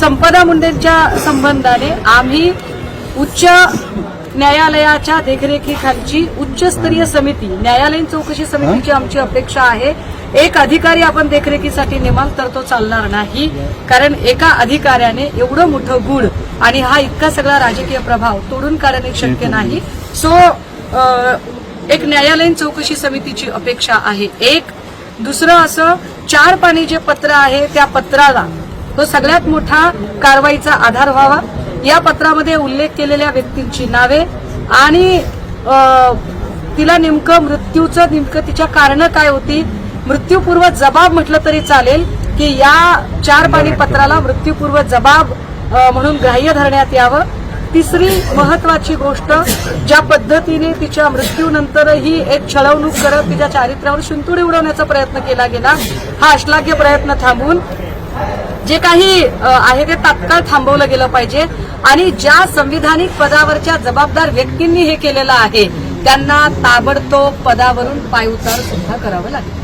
संपदा मुंडेंच्या संबंधाने आम्ही उच्च न्यायालयाच्या देखरेखीखालची उच्चस्तरीय समिती न्यायालयीन चौकशी समितीची आमची अपेक्षा आहे. एक अधिकारी आपण देखरेखीसाठी नेमाल तर तो चालणार नाही. कारण एका अधिकाऱ्याने एवढं मोठं गुढ आणि हा इतका सगळा राजकीय प्रभाव तोडून काढणे शक्य नाही. सो एक न्यायालयीन चौकशी समितीची अपेक्षा आहे. एक दुसरं असं चार पाणी जे पत्र आहे त्या पत्राला तो सगळ्यात मोठा कारवाईचा आधार व्हावा. या पत्रामध्ये उल्लेख केलेल्या व्यक्तींची नावे आणि तिला नेमकं मृत्यूचं नेमकं तिच्या कारण काय होती मृत्यूपूर्व जबाब म्हटलं तरी चालेल की या चार पाणी पत्राला मृत्यूपूर्व जबाब म्हणून ग्राह्य धरण्यात यावं. तिसरी महत्वाची गोष्ट ज्या पद्धतीने तिच्या मृत्यूनंतरही एक छळवणूक करत तिच्या चारित्र्यावर शिंतुडी उडवण्याचा प्रयत्न केला गेला हा अश्लाघ्य प्रयत्न थांबून जे काही आहे ते तात्काळ थांबवलं गेलं पाहिजे. आणि ज्या संविधानिक पदावरच्या जबाबदार व्यक्तींनी हे केलेलं आहे त्यांना ताबडतोब पदावरून पायउतार सुद्धा करावं लागेल.